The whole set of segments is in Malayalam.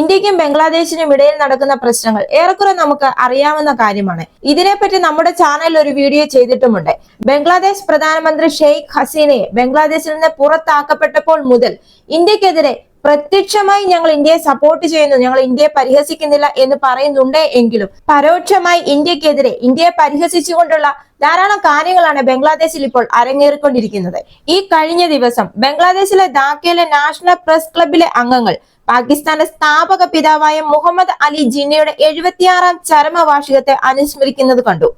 ഇന്ത്യക്കും ബംഗ്ലാദേശിനും ഇടയിൽ നടക്കുന്ന പ്രശ്നങ്ങൾ ഏറെക്കുറെ നമുക്ക് അറിയാവുന്ന കാര്യമാണ്. ഇതിനെപ്പറ്റി നമ്മുടെ ചാനലിൽ ഒരു വീഡിയോ ചെയ്തിട്ടുമുണ്ട്. ബംഗ്ലാദേശ് പ്രധാനമന്ത്രി ഷെയ്ഖ് ഹസീനയെ ബംഗ്ലാദേശിൽ നിന്ന് പുറത്താക്കപ്പെട്ടപ്പോൾ മുതൽ ഇന്ത്യക്കെതിരെ പ്രത്യക്ഷമായി ഞങ്ങൾ ഇന്ത്യയെ സപ്പോർട്ട് ചെയ്യുന്നു ഞങ്ങൾ ഇന്ത്യയെ പരിഹസിക്കുന്നില്ല എന്ന് പറയുന്നുണ്ട് എങ്കിലും പരോക്ഷമായി ഇന്ത്യക്കെതിരെ ഇന്ത്യയെ പരിഹസിച്ചുകൊണ്ടുള്ള ധാരാളം കാര്യങ്ങളാണ് ബംഗ്ലാദേശിൽ ഇപ്പോൾ അരങ്ങേറിക്കൊണ്ടിരിക്കുന്നത്. ഈ കഴിഞ്ഞ ദിവസം ബംഗ്ലാദേശിലെ ധാക്കയിലെ നാഷണൽ പ്രസ് ക്ലബിലെ അംഗങ്ങൾ പാകിസ്ഥാന്റെ സ്ഥാപക പിതാവായ മുഹമ്മദ് അലി ജിന്നയുടെ എഴുപത്തിയാറാം ചരമവാർഷികത്തെ അനുസ്മരിക്കുന്നത് കണ്ടു.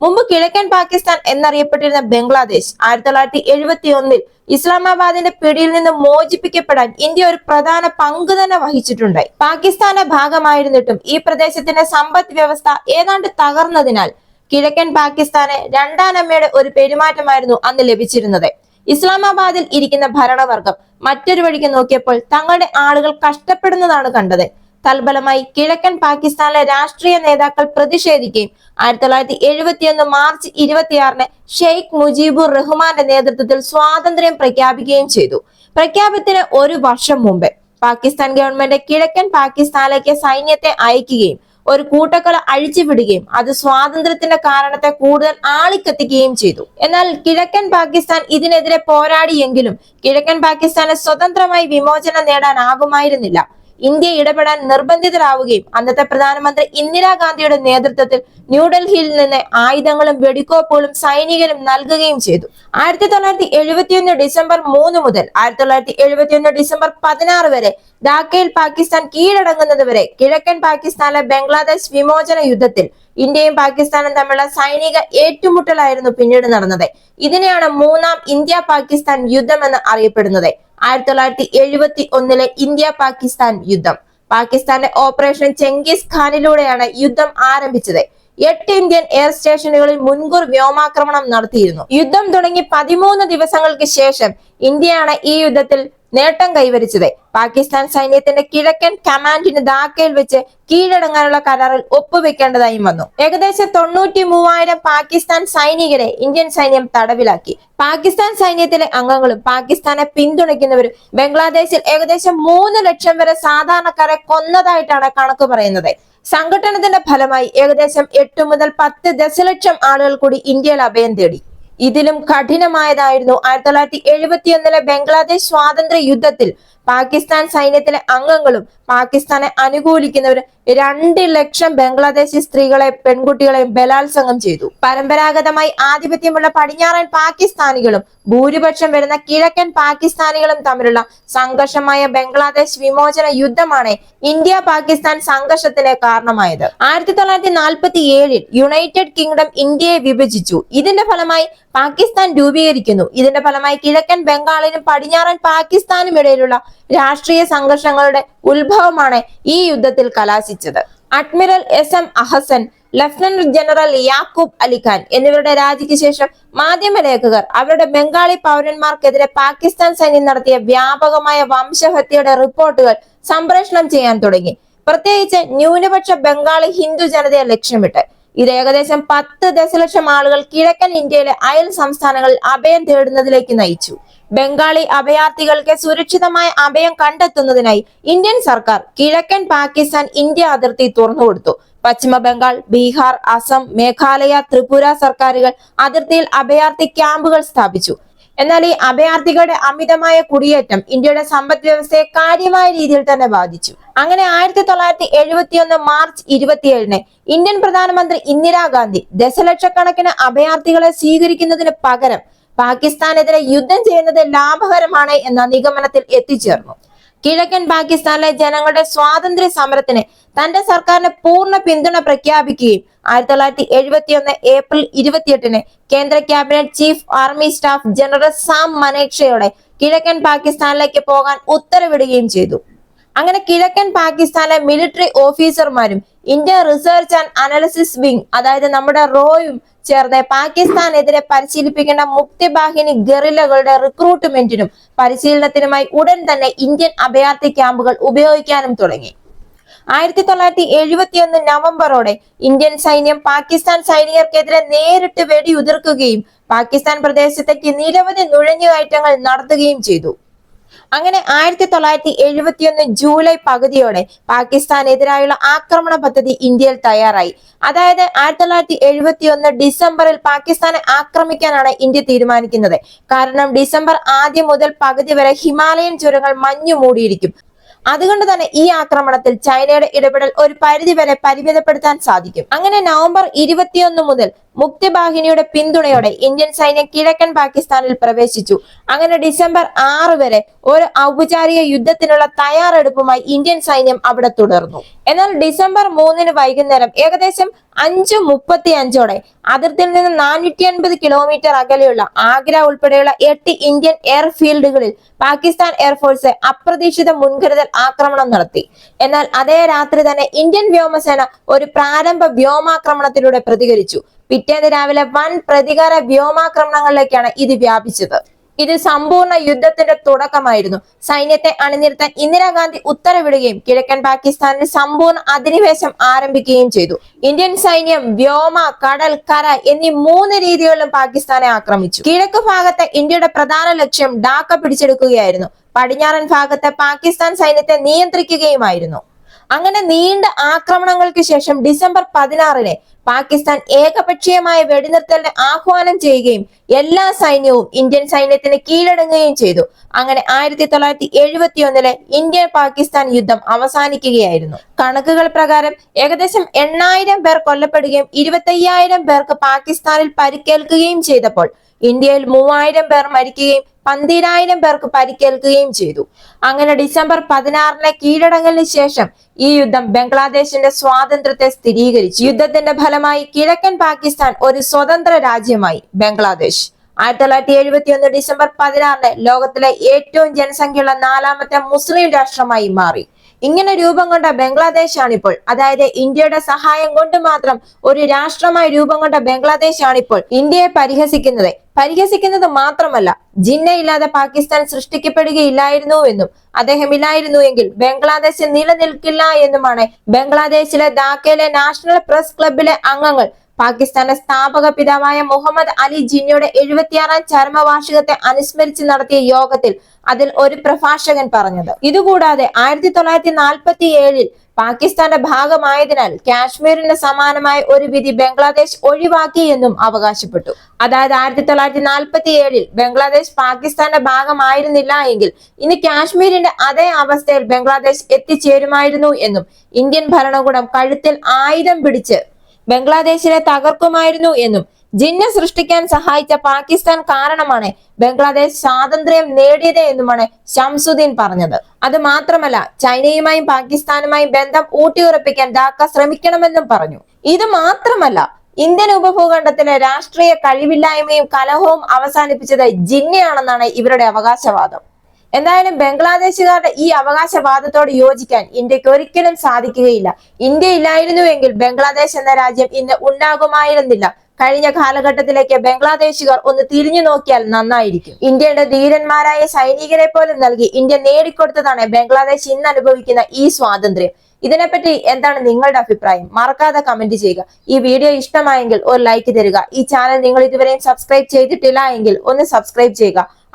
മുമ്പ് കിഴക്കൻ പാകിസ്ഥാൻ എന്നറിയപ്പെട്ടിരുന്ന ബംഗ്ലാദേശ് ആയിരത്തി തൊള്ളായിരത്തി എഴുപത്തി ഒന്നിൽ ഇസ്ലാമാബാദിന്റെ പിടിയിൽ നിന്ന് മോചിപ്പിക്കപ്പെടാൻ ഇന്ത്യ ഒരു പ്രധാന പങ്ക് തന്നെ വഹിച്ചിട്ടുണ്ടായി. പാകിസ്ഥാന്റെ ഭാഗമായിരുന്നിട്ടും ഈ പ്രദേശത്തിന്റെ സമ്പദ് വ്യവസ്ഥ ഏതാണ്ട് തകർന്നതിനാൽ കിഴക്കൻ പാകിസ്ഥാന് രണ്ടാനമ്മയുടെ ഒരു പെരുമാറ്റമായിരുന്നു അന്ന് ലഭിച്ചിരുന്നത്. ഇസ്ലാമാബാദിൽ ഇരിക്കുന്ന ഭരണവർഗം മറ്റൊരു വഴിക്ക് നോക്കിയപ്പോൾ തങ്ങളുടെ ആളുകൾ കഷ്ടപ്പെടുന്നതാണ് കണ്ടത്. തൽബലമായി കിഴക്കൻ പാകിസ്ഥാനിലെ രാഷ്ട്രീയ നേതാക്കൾ പ്രതിഷേധിക്കുകയും ആയിരത്തി തൊള്ളായിരത്തി എഴുപത്തിയൊന്ന് മാർച്ച് ഇരുപത്തിയാറിന് ഷെയ്ഖ് മുജീബുർ റഹ്മാന്റെ നേതൃത്വത്തിൽ സ്വാതന്ത്ര്യം പ്രഖ്യാപിക്കുകയും ചെയ്തു. പ്രഖ്യാപനത്തിന് ഒരു വർഷം മുമ്പ് പാകിസ്ഥാൻ ഗവൺമെന്റ് കിഴക്കൻ പാകിസ്ഥാനിലേക്ക് സൈന്യത്തെ അയക്കുകയും ഒരു കൂട്ടക്കൊല അഴിച്ചുവിടുകയും അത് സ്വാതന്ത്ര്യത്തിന്റെ കാരണത്തെ കൂടുതൽ ആളിക്കത്തിക്കുകയും ചെയ്തു. എന്നാൽ കിഴക്കൻ പാകിസ്ഥാൻ ഇതിനെതിരെ പോരാടിയെങ്കിലും കിഴക്കൻ പാകിസ്ഥാന് സ്വതന്ത്രമായി വിമോചനം നേടാനാകുമായിരുന്നില്ല. ഇന്ത്യ ഇടപെടാൻ നിർബന്ധിതരാവുകയും അന്നത്തെ പ്രധാനമന്ത്രി ഇന്ദിരാഗാന്ധിയുടെ നേതൃത്വത്തിൽ ന്യൂഡൽഹിയിൽ നിന്ന് ആയുധങ്ങളും വെടിക്കോപ്പുകളും സൈനികരും നൽകുകയും ചെയ്തു. ആയിരത്തി തൊള്ളായിരത്തി എഴുപത്തിയൊന്ന് ഡിസംബർ മൂന്ന് മുതൽ ആയിരത്തി തൊള്ളായിരത്തി എഴുപത്തിയൊന്ന് ഡിസംബർ പതിനാറ് വരെ ധാക്കയിൽ പാകിസ്ഥാൻ കീഴടങ്ങുന്നത് വരെ കിഴക്കൻ പാകിസ്ഥാനിലെ ബംഗ്ലാദേശ് വിമോചന യുദ്ധത്തിൽ ഇന്ത്യയും പാകിസ്ഥാനും തമ്മിലുള്ള സൈനിക ഏറ്റുമുട്ടലായിരുന്നു പിന്നീട് നടന്നത്. ഇതിനെയാണ് മൂന്നാം ഇന്ത്യ പാകിസ്ഥാൻ യുദ്ധം എന്ന് അറിയപ്പെടുന്നത്. ആയിരത്തി തൊള്ളായിരത്തി എഴുപത്തി ഒന്നിലെ ഇന്ത്യ പാകിസ്ഥാൻ യുദ്ധം. പാകിസ്ഥാന്റെ ഓപ്പറേഷൻ ചെങ്കിസ് ഖാനിലൂടെയാണ് യുദ്ധം ആരംഭിച്ചത്. എട്ട് ഇന്ത്യൻ എയർ സ്റ്റേഷനുകളിൽ മുൻകൂർ വ്യോമാക്രമണം നടത്തിയിരുന്നു. യുദ്ധം തുടങ്ങി പതിമൂന്ന് ദിവസങ്ങൾക്ക് ശേഷം ഇന്ത്യയാണ് ഈ യുദ്ധത്തിൽ നേട്ടം കൈവരിച്ചത്. പാകിസ്ഥാൻ സൈന്യത്തിന്റെ കിഴക്കൻ കമാൻഡിന് ധാക്കയിൽ വെച്ച് കീഴടങ്ങാനുള്ള കരാറിൽ ഒപ്പുവെക്കേണ്ടതായും വന്നു. ഏകദേശം തൊണ്ണൂറ്റി മൂവായിരം പാകിസ്ഥാൻ സൈനികരെ ഇന്ത്യൻ സൈന്യം തടവിലാക്കി. പാകിസ്ഥാൻ സൈന്യത്തിലെ അംഗങ്ങളും പാകിസ്ഥാനെ പിന്തുണയ്ക്കുന്നവരും ബംഗ്ലാദേശിൽ ഏകദേശം മൂന്ന് ലക്ഷം വരെ സാധാരണക്കാരെ കൊന്നതായിട്ടാണ് കണക്ക് പറയുന്നത്. സംഘടനത്തിന്റെ ഫലമായി ഏകദേശം എട്ട് മുതൽ പത്ത് ദശലക്ഷം ആളുകൾ കൂടി ഇന്ത്യയിൽ അഭയം തേടി. ഇതിലും കഠിനമായതായിരുന്നു ആയിരത്തി തൊള്ളായിരത്തി എഴുപത്തിയൊന്നിലെ ബംഗ്ലാദേശ് സ്വാതന്ത്ര്യ യുദ്ധത്തിൽ പാകിസ്ഥാൻ സൈന്യത്തിലെ അംഗങ്ങളും പാകിസ്ഥാനെ അനുകൂലിക്കുന്നവർ രണ്ട് ലക്ഷം ബംഗ്ലാദേശി സ്ത്രീകളെ പെൺകുട്ടികളെയും ബലാത്സംഗം ചെയ്തു. പരമ്പരാഗതമായി ആധിപത്യമുള്ള പടിഞ്ഞാറൻ പാകിസ്ഥാനികളും ഭൂരിപക്ഷം വരുന്ന കിഴക്കൻ പാകിസ്ഥാനികളും തമ്മിലുള്ള സംഘർഷമായ ബംഗ്ലാദേശ് വിമോചന യുദ്ധമാണ് ഇന്ത്യ പാകിസ്ഥാൻ സംഘർഷത്തിന് കാരണമായത്. ആയിരത്തി തൊള്ളായിരത്തി നാൽപ്പത്തി ഏഴിൽ യുണൈറ്റഡ് കിങ്ഡം ഇന്ത്യയെ വിഭജിച്ചു. ഇതിന്റെ ഫലമായി പാകിസ്ഥാൻ രൂപീകരിക്കുന്നു. ഇതിന്റെ ഫലമായി കിഴക്കൻ ബംഗാളിനും പടിഞ്ഞാറൻ പാകിസ്ഥാനും ഇടയിലുള്ള രാഷ്ട്രീയ സംഘർഷങ്ങളുടെ ഉത്ഭവമാണ് ഈ യുദ്ധത്തിൽ കലാശിച്ചത്. Admiral S M Ahsan lieutenant general Yakub Ali Khan എന്നിവരുടെ രാജിക്ക് ശേഷം മാധ്യമലേഖകർ അവരുടെ ബംഗാളി പൗരന്മാർക്കെതിരെ പാകിസ്ഥാൻ സൈന്യം നടത്തിയ വ്യാപകമായ വംശഹത്യയുടെ റിപ്പോർട്ടുകൾ സംപ്രേഷണം ചെയ്യാൻ തുടങ്ങി. പ്രത്യേകിച്ച് ന്യൂനപക്ഷ ബംഗാളി ഹിന്ദു ജനതയെ ലക്ഷ്യമിട്ട്. ഇത് ഏകദേശം പത്ത് ദശലക്ഷം ആളുകൾ കിഴക്കൻ ഇന്ത്യയിലെ അയൽ സംസ്ഥാനങ്ങളിൽ അഭയം തേടുന്നതിലേക്ക് നയിച്ചു. ബംഗാളി അഭയാർത്ഥികൾക്ക് സുരക്ഷിതമായ അഭയം കണ്ടെത്തുന്നതിനായി ഇന്ത്യൻ സർക്കാർ കിഴക്കൻ പാകിസ്ഥാൻ ഇന്ത്യ അതിർത്തി തുറന്നുകൊടുത്തു പശ്ചിമ ബംഗാൾ ബീഹാർ അസം മേഘാലയ ത്രിപുര സർക്കാരുകൾ അതിർത്തിയിൽ അഭയാർത്ഥി ക്യാമ്പുകൾ സ്ഥാപിച്ചു. എന്നാൽ ഈ അഭയാർത്ഥികളുടെ അമിതമായ കുടിയേറ്റം ഇന്ത്യയുടെ സമ്പദ് വ്യവസ്ഥയെ കാര്യമായ രീതിയിൽ തന്നെ ബാധിച്ചു. അങ്ങനെ ആയിരത്തി തൊള്ളായിരത്തി എഴുപത്തിയൊന്ന് മാർച്ച് ഇരുപത്തിയേഴിന് ഇന്ത്യൻ പ്രധാനമന്ത്രി ഇന്ദിരാഗാന്ധി ദശലക്ഷക്കണക്കിന് അഭയാർത്ഥികളെ സ്വീകരിക്കുന്നതിന് പകരം പാകിസ്ഥാനെതിരെ യുദ്ധം ചെയ്യുന്നത് ലാഭകരമാണ് എന്ന നിഗമനത്തിൽ എത്തിച്ചേർന്നു. കിഴക്കൻ പാകിസ്ഥാനിലെ ജനങ്ങളുടെ സ്വാതന്ത്ര്യ സമരത്തിന് തന്റെ സർക്കാരിന് പൂർണ പിന്തുണ പ്രഖ്യാപിക്കുകയും ആയിരത്തി തൊള്ളായിരത്തി എഴുപത്തിയൊന്ന് ഏപ്രിൽ ഇരുപത്തിയെട്ടിന് കേന്ദ്ര cabinet chief army staff general Sam മനേക്ഷയോടെ കിഴക്കൻ പാകിസ്ഥാനിലേക്ക് പോകാൻ ഉത്തരവിടുകയും ചെയ്തു. അങ്ങനെ കിഴക്കൻ പാകിസ്ഥാനിലെ military ഓഫീസർമാരും India research and analysis wing അതായത് നമ്മുടെ റോയും ചേർന്ന് പാകിസ്ഥാനെതിരെ പരിശീലിപ്പിക്കേണ്ട മുക്തിബാഹിനി ഗറില്ലകളുടെ റിക്രൂട്ട്മെന്റിനും പരിശീലനത്തിനുമായി ഉടൻ തന്നെ ഇന്ത്യൻ അഭയാർത്ഥി ക്യാമ്പുകൾ ഉപയോഗിക്കാനും തുടങ്ങി. ആയിരത്തി തൊള്ളായിരത്തി എഴുപത്തിയൊന്ന് നവംബറോടെ ഇന്ത്യൻ സൈന്യം പാകിസ്ഥാൻ സൈനികർക്കെതിരെ നേരിട്ട് വെടിയുതിർക്കുകയും പാകിസ്ഥാൻ പ്രദേശത്തേക്ക് നിരവധി നുഴഞ്ഞുകയറ്റങ്ങൾ നടത്തുകയും ചെയ്തു. അങ്ങനെ ആയിരത്തി തൊള്ളായിരത്തി എഴുപത്തിയൊന്ന് ജൂലൈ പകുതിയോടെ പാകിസ്ഥാനെതിരായുള്ള ആക്രമണ പദ്ധതി ഇന്ത്യയിൽ തയ്യാറായി. അതായത് ആയിരത്തി തൊള്ളായിരത്തി എഴുപത്തിയൊന്ന് ഡിസംബറിൽ പാകിസ്ഥാനെ ആക്രമിക്കാനാണ് ഇന്ത്യ തീരുമാനിക്കുന്നത്. കാരണം ഡിസംബർ ആദ്യം മുതൽ പകുതി വരെ ഹിമാലയൻ ചുരങ്ങൾ മഞ്ഞു മൂടിയിരിക്കും അതുകൊണ്ട് തന്നെ ഈ ആക്രമണത്തിൽ ചൈനയുടെ ഇടപെടൽ ഒരു പരിധി വരെ പരിമിതപ്പെടുത്താൻ സാധിക്കും. അങ്ങനെ നവംബർ ഇരുപത്തിയൊന്ന് മുതൽ മുക്തിബാഹിനിയുടെ പിന്തുണയോടെ ഇന്ത്യൻ സൈന്യം കിഴക്കൻ പാകിസ്ഥാനിൽ പ്രവേശിച്ചു. അങ്ങനെ ഡിസംബർ ആറ് വരെ ഒരു ഔപചാരിക യുദ്ധത്തിനുള്ള തയ്യാറെടുപ്പുമായി ഇന്ത്യൻ സൈന്യം അവിടെ തുടർന്നു. എന്നാൽ ഡിസംബർ മൂന്നിന് വൈകുന്നേരം ഏകദേശം അഞ്ചു മുപ്പത്തി അഞ്ചോടെ അതിർത്തിയിൽ നിന്ന് നാനൂറ്റി അൻപത് കിലോമീറ്റർ അകലെയുള്ള ആഗ്ര ഉൾപ്പെടെയുള്ള എട്ട് ഇന്ത്യൻ എയർഫീൽഡുകളിൽ പാകിസ്ഥാൻ എയർഫോഴ്സ് അപ്രതീക്ഷിത മുൻകരുതൽ ആക്രമണം നടത്തി. എന്നാൽ അതേ രാത്രി തന്നെ ഇന്ത്യൻ വ്യോമസേന ഒരു പ്രാരംഭ വ്യോമാക്രമണത്തിലൂടെ പ്രതികരിച്ചു. പിറ്റേന്ന് രാവിലെ വൻ പ്രതികാര വ്യോമാക്രമണങ്ങളിലേക്കാണ് ഇത് വ്യാപിച്ചത്. ഇത് സമ്പൂർണ യുദ്ധത്തിന്റെ തുടക്കമായിരുന്നു. സൈന്യത്തെ അണിനിരത്താൻ ഇന്ദിരാഗാന്ധി ഉത്തരവിടുകയും കിഴക്കൻ പാകിസ്ഥാനിൽ സമ്പൂർണ അധിനിവേശം ആരംഭിക്കുകയും ചെയ്തു. ഇന്ത്യൻ സൈന്യം വ്യോമ കടൽ കര എന്നീ മൂന്ന് രീതികളിലും പാകിസ്ഥാനെ ആക്രമിച്ചു. കിഴക്ക് ഭാഗത്തെ ഇന്ത്യയുടെ പ്രധാന ലക്ഷ്യം ഡാക്ക പിടിച്ചെടുക്കുകയായിരുന്നു. പടിഞ്ഞാറൻ ഭാഗത്തെ പാകിസ്ഥാൻ സൈന്യത്തെ നിയന്ത്രിക്കുകയുമായിരുന്നു. അങ്ങനെ നീണ്ട ആക്രമണങ്ങൾക്ക് ശേഷം ഡിസംബർ പതിനാറിന് പാകിസ്ഥാൻ ഏകപക്ഷീയമായ വെടിനിർത്തലിന് ആഹ്വാനം ചെയ്യുകയും എല്ലാ സൈന്യവും ഇന്ത്യൻ സൈന്യത്തിന് കീഴടങ്ങുകയും ചെയ്തു. അങ്ങനെ ആയിരത്തി തൊള്ളായിരത്തി എഴുപത്തി ഒന്നിലെ ഇന്ത്യ പാകിസ്ഥാൻ യുദ്ധം അവസാനിക്കുകയായിരുന്നു. കണക്കുകൾ പ്രകാരം ഏകദേശം എണ്ണായിരം പേർ കൊല്ലപ്പെടുകയും ഇരുപത്തയ്യായിരം പേർക്ക് പാകിസ്ഥാനിൽ പരിക്കേൽക്കുകയും ചെയ്തപ്പോൾ ഇന്ത്യയിൽ മൂവായിരം പേർ മരിക്കുകയും പന്തിരായിരം പേർക്ക് പരിക്കേൽക്കുകയും ചെയ്തു. അങ്ങനെ ഡിസംബർ പതിനാറിലെ കീഴടങ്ങലിന് ശേഷം ഈ യുദ്ധം ബംഗ്ലാദേശിന്റെ സ്വാതന്ത്ര്യത്തെ സ്ഥിരീകരിച്ചു. യുദ്ധത്തിന്റെ ഫലമായി കിഴക്കൻ പാകിസ്ഥാൻ ഒരു സ്വതന്ത്ര രാജ്യമായി ബംഗ്ലാദേശ്. ആയിരത്തി തൊള്ളായിരത്തി എഴുപത്തി ഒന്ന് ഡിസംബർ പതിനാറിന് ലോകത്തിലെ ഏറ്റവും ജനസംഖ്യയുള്ള നാലാമത്തെ മുസ്ലിം രാഷ്ട്രമായി മാറി. ഇങ്ങനെ രൂപം കൊണ്ട ബംഗ്ലാദേശ് ആണിപ്പോൾ അതായത് ഇന്ത്യയുടെ സഹായം കൊണ്ട് മാത്രം ഒരു രാഷ്ട്രമായി രൂപം കൊണ്ട ബംഗ്ലാദേശ് ആണിപ്പോൾ ഇന്ത്യയെ പരിഹസിക്കുന്നത്. പരിഹസിക്കുന്നത് മാത്രമല്ല ജിന്നയില്ലാതെ പാകിസ്ഥാൻ സൃഷ്ടിക്കപ്പെടുകയില്ലായിരുന്നു എന്നും അദ്ദേഹം ഇല്ലായിരുന്നു എങ്കിൽ ബംഗ്ലാദേശ് നിലനിൽക്കില്ല എന്നുമാണ് ബംഗ്ലാദേശിലെ ധാക്കയിലെ നാഷണൽ പ്രസ് ക്ലബിലെ അംഗങ്ങൾ പാകിസ്ഥാന്റെ സ്ഥാപക പിതാവായ മുഹമ്മദ് അലി ജിന്നയുടെ എഴുപത്തിയാറാം ചരമവാർഷികത്തെ അനുസ്മരിച്ച് നടത്തിയ യോഗത്തിൽ അതിൽ ഒരു പ്രഭാഷകൻ പറഞ്ഞത്. ഇതുകൂടാതെ ആയിരത്തി തൊള്ളായിരത്തി നാൽപ്പത്തി ഏഴിൽ പാകിസ്ഥാന്റെ ഭാഗമായതിനാൽ കാശ്മീരിന് സമാനമായ ഒരു വിധി ബംഗ്ലാദേശ് ഒഴിവാക്കി എന്നും അവകാശപ്പെട്ടു. അതായത് ആയിരത്തി തൊള്ളായിരത്തി നാൽപ്പത്തി ഏഴിൽ ബംഗ്ലാദേശ് പാകിസ്ഥാന്റെ ഭാഗമായിരുന്നില്ല എങ്കിൽ ഇനി കാശ്മീരിന്റെ അതേ അവസ്ഥയിൽ ബംഗ്ലാദേശ് എത്തിച്ചേരുമായിരുന്നു എന്നും ഇന്ത്യൻ ഭരണകൂടം കഴുത്തിൽ ആയുധം പിടിച്ച് ബംഗ്ലാദേശിനെ തകർക്കുമായിരുന്നു എന്നും. ജിന്ന സൃഷ്ടിക്കാൻ സഹായിച്ച പാകിസ്ഥാൻ കാരണമാണ് ബംഗ്ലാദേശ് സ്വാതന്ത്ര്യം നേടിയത് എന്നുമാണ് ഷംസുദ്ദീൻ പറഞ്ഞത്. അത് മാത്രമല്ല ചൈനയുമായും പാകിസ്ഥാനുമായും ബന്ധം ഊട്ടിയുറപ്പിക്കാൻ ധാക്ക ശ്രമിക്കണമെന്നും പറഞ്ഞു. ഇത് മാത്രമല്ല ഇന്ത്യൻ ഉപഭൂഖണ്ഡത്തിലെ രാഷ്ട്രീയ കഴിവില്ലായ്മയും കലഹവും അവസാനിപ്പിച്ചത് ജിന്നയാണെന്നാണ് ഇവരുടെ അവകാശവാദം. എന്തായാലും ബംഗ്ലാദേശുകാരുടെ ഈ അവകാശവാദത്തോട് യോജിക്കാൻ ഇന്ത്യയ്ക്ക് ഒരിക്കലും സാധിക്കുകയില്ല. ഇന്ത്യ ഇല്ലായിരുന്നുവെങ്കിൽ ബംഗ്ലാദേശ് എന്ന രാജ്യം ഇന്ന് ഉണ്ടാകുമായിരുന്നില്ല. കഴിഞ്ഞ കാലഘട്ടത്തിലേക്ക് ബംഗ്ലാദേശുകാർ ഒന്ന് തിരിഞ്ഞു നോക്കിയാൽ നന്നായിരിക്കും. ഇന്ത്യയുടെ ധീരന്മാരായ സൈനികരെ പോലും നൽകി ഇന്ത്യ നേടിക്കൊടുത്തതാണ് ബംഗ്ലാദേശ് ഇന്ന് അനുഭവിക്കുന്ന ഈ സ്വാതന്ത്ര്യം. ഇതിനെപ്പറ്റി എന്താണ് നിങ്ങളുടെ അഭിപ്രായം? മറക്കാതെ കമന്റ് ചെയ്യുക. ഈ വീഡിയോ ഇഷ്ടമായെങ്കിൽ ഒരു ലൈക്ക് തരിക. ഈ ചാനൽ നിങ്ങൾ ഇതുവരെയും സബ്സ്ക്രൈബ് ചെയ്തിട്ടില്ല ഒന്ന് സബ്സ്ക്രൈബ് ചെയ്യുക.